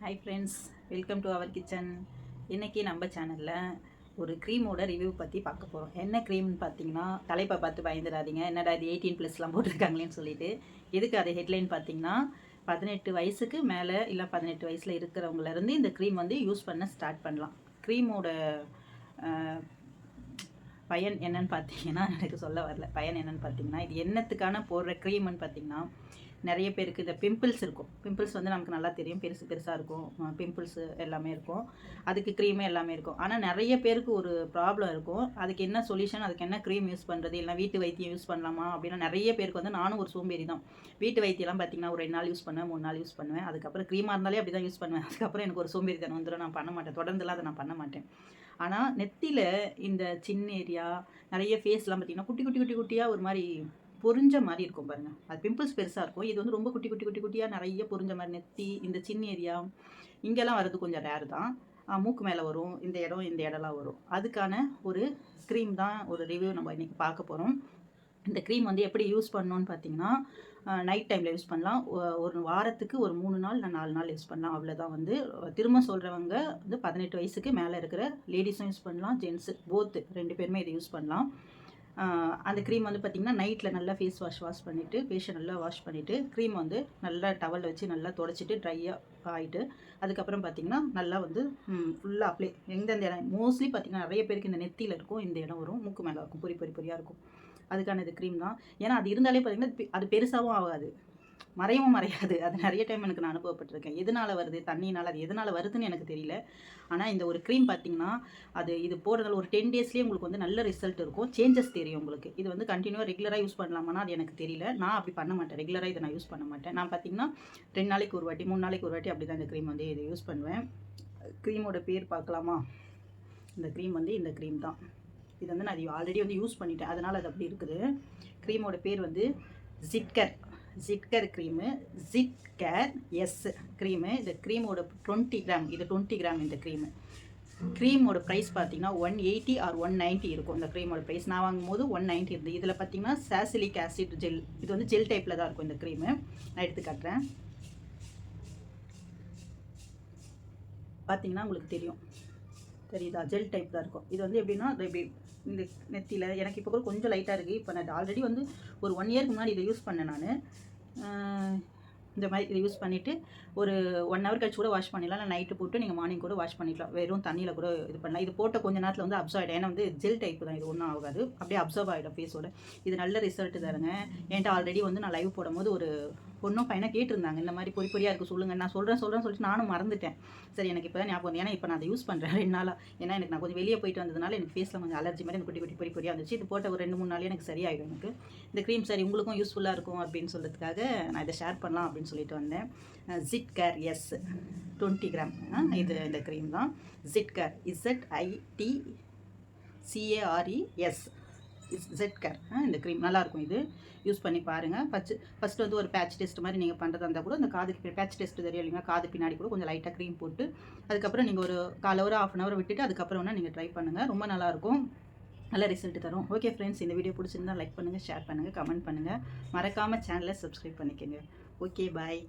Hi friends welcome to our kitchen இன்றைக்கி நம்ம சேனலில் ஒரு க்ரீமோட ரிவ்யூ பற்றி பார்க்க போகிறோம் என்ன க்ரீம்னு பார்த்தீங்கன்னா தலைப்பை பார்த்து பயந்துடாதீங்க. என்னடா இது எயிட்டீன் ப்ளஸ்லாம் போட்டிருக்காங்களேன்னு சொல்லிட்டு. எதுக்கு அது ஹெட்லைன் பார்த்தீங்கன்னா பதினெட்டு வயசுக்கு மேலே இல்லை பதினெட்டு வயசில் இருக்கிறவங்கலேருந்து இந்த க்ரீம் வந்து யூஸ் பண்ண ஸ்டார்ட் பண்ணலாம். க்ரீமோட பயன் என்னன்னு பார்த்தீங்கன்னா எனக்கு சொல்ல வரல. பயன் என்னன்னு பார்த்தீங்கன்னா இது என்னத்துக்கான போடுற க்ரீம்னு பார்த்தீங்கன்னா நிறைய பேருக்கு இந்த பிம்பிள்ஸ் இருக்கும். பிம்பிள்ஸ் வந்து நமக்கு நல்லா தெரியும். பெருசு பெருசாக இருக்கும். பிம்பிள்ஸ் எல்லாமே இருக்கும். அதுக்கு க்ரீமே எல்லாமே இருக்கும். ஆனால் நிறைய பேருக்கு ஒரு ப்ராப்ளம் இருக்கும். அதுக்கு என்ன சொல்யூஷன் அதுக்கு என்ன க்ரீம் யூஸ் பண்ணுறது இல்லை வீட்டு வைத்தியம் யூஸ் பண்ணலாமா? அப்படின்னா நிறைய பேருக்கு வந்து நானும் ஒரு சோம்பேறி தான். வீட்டு வைத்தியம்லாம் பார்த்தீங்கன்னா ஒரு ரெண்டு நாள் யூஸ் பண்ணுவேன் மூணு நாள் யூஸ் பண்ணுவேன். அதுக்கப்புறம் க்ரீமாக இருந்தாலே அப்படி தான் யூஸ் பண்ணுவேன். அதுக்கப்புறம் எனக்கு ஒரு சோம்பேறி தானே வந்துடும் நான் பண்ண மாட்டேன். தொடர்ந்துலாம் அதை நான் பண்ண மாட்டேன். ஆனால் நெத்தியில் இந்த சின்ன ஏரியா நிறைய ஃபேஸ்லாம் பார்த்திங்கன்னா குட்டி குட்டி குட்டி குட்டியாக ஒரு மாதிரி பொறிஞ்ச மாதிரி இருக்கும் பாருங்கள் அது பிம்பிள்ஸ் பெருசாக இருக்கும். இது வந்து ரொம்ப குட்டி குட்டி குட்டி குட்டியாக நிறைய பொறிஞ்ச மாதிரி நெத்தி இந்த சின்ன ஏரியா இங்கெல்லாம் வர்றது கொஞ்சம் ரேர் தான். மூக்கு மேலே வரும் இந்த இடம் இந்த இடம்லாம் வரும். அதுக்கான ஒரு க்ரீம் தான் ஒரு ரிவ்யூ நம்ம இன்றைக்கி பார்க்க போகிறோம் இந்த க்ரீம் வந்து எப்படி யூஸ் பண்ணணும்னு பார்த்தீங்கன்னா நைட் டைமில் யூஸ் பண்ணலாம். ஒரு வாரத்துக்கு ஒரு மூணு நாள் இல்லை நாலு நாள் யூஸ் பண்ணலாம். அவ்வளோதான் வந்து. திரும்ப சொல்கிறவங்க வந்து பதினெட்டு வயசுக்கு மேலே இருக்கிற லேடிஸும் யூஸ் பண்ணலாம். ஜென்ஸு போத்து ரெண்டு பேருமே இதை யூஸ் பண்ணலாம். அந்த க்ரீம் வந்து பார்த்திங்கன்னா நைட்டில் நல்லா ஃபேஸ் வாஷ் வாஷ் பண்ணிவிட்டு ஃபேஷை நல்லா வாஷ் பண்ணிவிட்டு க்ரீம் வந்து நல்லா டவலில் வச்சு நல்லா தொடச்சிட்டு ட்ரையாக ஆகிட்டு அதுக்கப்புறம் பார்த்திங்கன்னா நல்லா வந்து ஃபுல்லாக அப்ளை எந்தெந்த இடம் மோஸ்ட்லி பார்த்திங்கன்னா நிறைய பேருக்கு இந்த நெத்தியில் இருக்கும் இந்த இடம் வரும் மூக்கு மேலே இருக்கும் பொறி பொறி பொரியாக இருக்கும். அதுக்கான இது க்ரீம் தான். ஏன்னா அது இருந்தாலே பார்த்திங்கன்னா அது பெருசாகவும் ஆகாது. மறையவும் மறையாது. அது நிறைய டைம் எனக்கு நான் அனுபவப்பட்டிருக்கேன். எதனால் வருது? தண்ணினால் அது எதனால் வருதுன்னு எனக்கு தெரியல. ஆனால் இந்த ஒரு க்ரீம் பார்த்தீங்கன்னா அது இது போடுறதால ஒரு டென் டேஸ்லேயே உங்களுக்கு வந்து நல்ல ரிசல்ட் இருக்கும். சேஞ்சஸ் தெரியும் உங்களுக்கு. இது வந்து கண்டினியூவாக ரெகுலராக யூஸ் பண்ணலாமானா அது எனக்கு தெரியல. நான் அப்படி பண்ண மாட்டேன். ரெகுலராக இதை நான் யூஸ் பண்ண மாட்டேன். நான் பார்த்தீங்கன்னா ரெண்டு நாளைக்கு ஒரு வாட்டி மூணு நாளைக்கு ஒரு வாட்டி அப்படி தான் இந்த க்ரீம் வந்து இதை யூஸ் பண்ணுவேன். க்ரீமோட பேர் பார்க்கலாமா? இந்த க்ரீம் வந்து இந்த க்ரீம் தான். இது வந்து நான் ஆல்ரெடி வந்து யூஸ் பண்ணிட்டேன். அதனால் அது அப்படி இருக்குது. க்ரீமோட பேர் வந்து Zitcare Zitcare cream Zit Care S cream இந்த க்ரீமோட டுவெண்ட்டி கிராம் இது டுவெண்ட்டி கிராம் இந்த க்ரீமு க்ரீமோட ப்ரைஸ் பார்த்தீங்கன்னா one eighty or one ninety இருக்கும் இந்த க்ரீமோட ப்ரைஸ் நான் வாங்கும்போது ஒன் நைன்ட்டி இருந்து இதில் பார்த்தீங்கன்னா சாசிலிக் ஆசிட் ஜெல் இது வந்து ஜெல் டைப்பில் தான் இருக்கும் இந்த க்ரீமு நான் எடுத்து காட்டுறேன். பார்த்தீங்கன்னா உங்களுக்கு தெரியும். தெரியுதா? ஜெல் டைப் தான் இருக்கும். இது வந்து எப்படின்னா இப்படி இந்த நெத்தியில் எனக்கு இப்போ கூட கொஞ்சம் லைட்டாக இருக்குது இப்போ நான் ஆல்ரெடி வந்து ஒரு ஒன் இயருக்கு முன்னாடி இதை யூஸ் பண்ணேன் நான். இந்த மாதிரி இதை யூஸ் பண்ணிவிட்டு ஒரு ஒன் ஹவர் கழிச்சு கூட வாஷ் பண்ணிடலாம். இல்லை நைட்டு போட்டு நீங்கள் மார்னிங் கூட வாஷ் பண்ணிக்கலாம். வெறும் தண்ணியில் கூட இது பண்ணலாம். இது போட்ட கொஞ்ச நேரத்தில் வந்து அப்சர்வ் ஆகிடும் ஏன்னா வந்து ஜெல் டைப் தான். இது ஒன்றும் ஆகாது. அப்படியே அப்சர்வ் ஆகிடும் ஃபேஸோட இது நல்ல ரிசல்ட் தருங்க என்கிட்ட ஆல்ரெடி வந்து நான் லைவ் போடும்போது ஒரு பொண்ணும் பையனை கேட்டிருந்தாங்க இந்த மாதிரி பொறி பொறியாக இருக்குது சொல்லுங்கள் நான் சொல்கிறேன் சொல்கிறேன் சொல்லிட்டு நானும் மறந்துட்டேன். சரி எனக்கு இப்போ தான் ஞாபகம் ஏன்னா இப்போ நான் அதை யூஸ் பண்ணுறேன் ரெண்டு நாளாக ஏன்னா எனக்கு நான் கொஞ்சம் வெளியே போயிட்டு வந்ததுனால எனக்கு ஃபேஸில் கொஞ்சம் அலர்ஜி மாதிரி எனக்கு குட்டி குட்டி பொறி பொறியாக இருந்துச்சு. இது போட்ட ஒரு ரெண்டு மூணு நாளே எனக்கு சரியாயிடும் எனக்கு. இந்த க்ரீம் சரி உங்களுக்கும் யூஸ்ஃபுல்லாக இருக்கும் அப்படின்னு சொல்கிறதுக்காக நான் இதை ஷேர் பண்ணலாம் அப்படின்னு சொல்லிட்டு வந்தேன். Zit Care S twenty gram இது இந்த க்ரீம் தான். Zit Care Z IT CARES Zit Care இந்த க்ரீம் நல்லாயிருக்கும் இது. யூஸ் பண்ணி பாருங்கள் ஃபஸ்ட் ஃபஸ்ட்டு வந்து ஒரு பேட்ச் டெஸ்ட் மாதிரி நீங்கள் பண்ணுறதா இருந்தால் கூட அந்த காதுக்கு பேட்ச் டெஸ்ட் தெரியும் இல்லைங்க காது பின்னாடி கூட கொஞ்சம் லைட்டாக க்ரீம் போட்டு அதுக்கப்புறம் நீங்கள் ஒரு கால் ஹவர் ஆஃப் அன் ஹவர் விட்டுட்டு அதுக்கப்புறம் வேணால் நீங்கள் ட்ரை பண்ணுங்கள் ரொம்ப நல்லாயிருக்கும் நல்ல ரிசல்ட் தரும். ஓகே ஃப்ரெண்ட்ஸ் இந்த வீடியோ பிடிச்சிருந்தா லைக் பண்ணுங்கள் ஷேர் பண்ணுங்கள் கமெண்ட் பண்ணுங்கள் மறக்காமல் சேனலை சப்ஸ்கிரைப் பண்ணிக்கோங்க. Okay bye